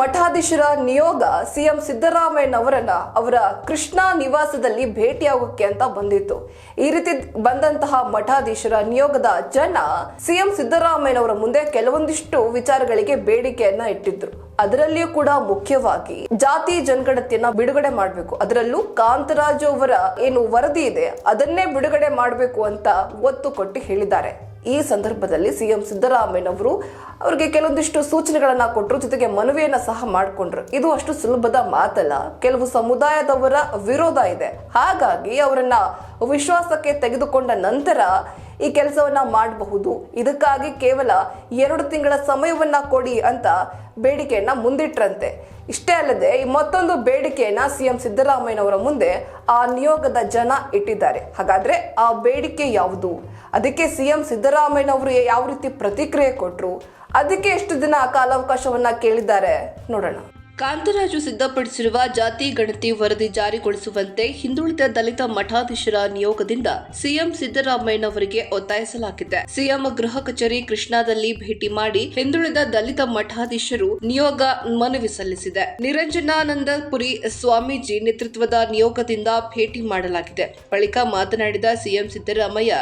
ಮಠಾಧೀಶರ ನಿಯೋಗ ಸಿಎಂ ಸಿದ್ದರಾಮಯ್ಯನವರನ್ನ ಅವರ ಕೃಷ್ಣಾ ನಿವಾಸದಲ್ಲಿ ಭೇಟಿಯಾಗೋಕೆ ಅಂತ ಬಂದಿತ್ತು. ಈ ರೀತಿ ಬಂದಂತಹ ಮಠಾಧೀಶರ ನಿಯೋಗದ ಜನ ಸಿಎಂ ಸಿದ್ದರಾಮಯ್ಯನವರ ಮುಂದೆ ಕೆಲವೊಂದಿಷ್ಟು ವಿಚಾರಗಳಿಗೆ ಬೇಡಿಕೆಯನ್ನ ಇಟ್ಟಿದ್ರು. ಅದರಲ್ಲಿಯೂ ಕೂಡ ಮುಖ್ಯವಾಗಿ ಜಾತಿ ಜನಗಣತಿಯನ್ನ ಬಿಡುಗಡೆ ಮಾಡಬೇಕು. ಅದರಲ್ಲೂ ಕಾಂತರಾಜು ಅವರ ಏನು ವರದಿ ಇದೆ ಅದನ್ನೇ ಬಿಡುಗಡೆ ಮಾಡಬೇಕು ಅಂತ ಒತ್ತು ಕೊಟ್ಟು ಹೇಳಿದ್ದಾರೆ. ಈ ಸಂದರ್ಭದಲ್ಲಿ ಸಿಎಂ ಸಿದ್ದರಾಮಯ್ಯನವರು ಅವರಿಗೆ ಕೆಲವೊಂದಿಷ್ಟು ಸೂಚನೆಗಳನ್ನು ಕೊಟ್ಟರು ಜೊತೆಗೆ ಮನವಿಯನ್ನ ಸಹ ಮಾಡಿಕೊಂಡ್ರು. ಇದು ಅಷ್ಟು ಸುಲಭದ ಮಾತಲ್ಲ. ಕೆಲವು ಸಮುದಾಯದವರ ವಿರೋಧ ಇದೆ. ಹಾಗಾಗಿ ಅವರನ್ನ ವಿಶ್ವಾಸಕ್ಕೆ ತೆಗೆದುಕೊಂಡ ನಂತರ ಈ ಕೆಲಸವನ್ನ ಮಾಡಬಹುದು. ಇದಕ್ಕಾಗಿ ಕೇವಲ ಎರಡು ತಿಂಗಳ ಸಮಯವನ್ನ ಕೊಡಿ ಅಂತ ಬೇಡಿಕೆಯನ್ನ ಮುಂದಿಟ್ರಂತೆ. ಇಷ್ಟೇ ಅಲ್ಲದೆ ಮತ್ತೊಂದು ಬೇಡಿಕೆಯನ್ನ ಸಿಎಂ ಸಿದ್ದರಾಮಯ್ಯನವರ ಮುಂದೆ ಆ ನಿಯೋಗದ ಜನ ಇಟ್ಟಿದ್ದಾರೆ. ಹಾಗಾದ್ರೆ ಆ ಬೇಡಿಕೆ ಯಾವುದು? ಅದಕ್ಕೆ ಸಿಎಂ ಸಿದ್ದರಾಮಯ್ಯನವರು ಯಾವ ರೀತಿ ಪ್ರತಿಕ್ರಿಯೆ ಕೊಟ್ಟರು ಅದಕ್ಕೆ ಎಷ್ಟು ದಿನ ಕಾಲಾವಕಾಶವನ್ನ ಕೇಳಿದ್ದಾರೆ? ನೋಡೋಣ. ಕಾಂತರಾಜು ಸಿದ್ಧಪಡಿಸಿರುವ ಜಾತಿ ಗಣತಿ ವರದಿ ಜಾರಿಗೊಳಿಸುವಂತೆ ಹಿಂದುಳಿದ ದಲಿತ ಮಠಾಧೀಶರ ನಿಯೋಗದಿಂದ ಸಿಎಂ ಸಿದ್ದರಾಮಯ್ಯನವರಿಗೆ ಒತ್ತಾಯಿಸಲಾಗಿದೆ. ಸಿಎಂ ಗೃಹ ಕಚೇರಿ ಕೃಷ್ಣಾದಲ್ಲಿ ಭೇಟಿ ಮಾಡಿ ಹಿಂದುಳಿದ ದಲಿತ ಮಠಾಧೀಶರು ನಿಯೋಗ ಮನವಿ ಸಲ್ಲಿಸಿದೆ. ನಿರಂಜನಾನಂದಪುರಿ ಸ್ವಾಮೀಜಿ ನೇತೃತ್ವದ ನಿಯೋಗದಿಂದ ಭೇಟಿ ಮಾಡಲಾಗಿದೆ. ಬಳಿಕ ಮಾತನಾಡಿದ ಸಿಎಂ ಸಿದ್ದರಾಮಯ್ಯ,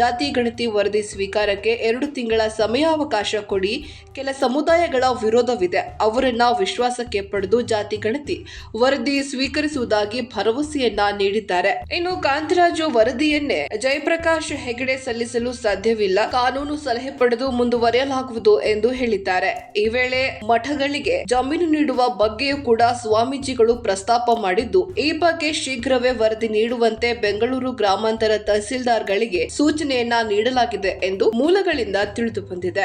ಜಾತಿ ಗಣತಿ ವರದಿ ಸ್ವೀಕಾರಕ್ಕೆ ಎರಡು ತಿಂಗಳ ಸಮಯಾವಕಾಶ ಕೊಡಿ, ಕೆಲ ಸಮುದಾಯಗಳ ವಿರೋಧವಿದೆ. ಅವರನ್ನ ವಿಶ್ವಾಸಕ್ಕೆ ಪಡೆದು ಜಾತಿ ಗಣತಿ ವರದಿ ಸ್ವೀಕರಿಸುವುದಾಗಿ ಭರವಸೆಯನ್ನ ನೀಡಿದ್ದಾರೆ. ಇನ್ನು ಕಾಂತರಾಜು ವರದಿಯನ್ನೇ ಜಯಪ್ರಕಾಶ್ ಹೆಗಡೆ ಸಲ್ಲಿಸಲು ಸಾಧ್ಯವಿಲ್ಲ. ಕಾನೂನು ಸಲಹೆ ಪಡೆದು ಮುಂದುವರೆಯಲಾಗುವುದು ಎಂದು ಹೇಳಿದ್ದಾರೆ. ಈ ವೇಳೆ ಮಠಗಳಿಗೆ ಜಮೀನು ನೀಡುವ ಬಗ್ಗೆಯೂ ಕೂಡ ಸ್ವಾಮೀಜಿಗಳು ಪ್ರಸ್ತಾಪ ಮಾಡಿದ್ದು, ಈ ಬಗ್ಗೆ ಶೀಘ್ರವೇ ವರದಿ ನೀಡುವಂತೆ ಬೆಂಗಳೂರು ಗ್ರಾಮಾಂತರ ತಹಸೀಲ್ದಾರ್ಗಳಿಗೆ ಸೂಚನೆಯನ್ನ ನೀಡಲಾಗಿದೆ ಎಂದು ಮೂಲಗಳಿಂದ ತಿಳಿದು ಬಂದಿದೆ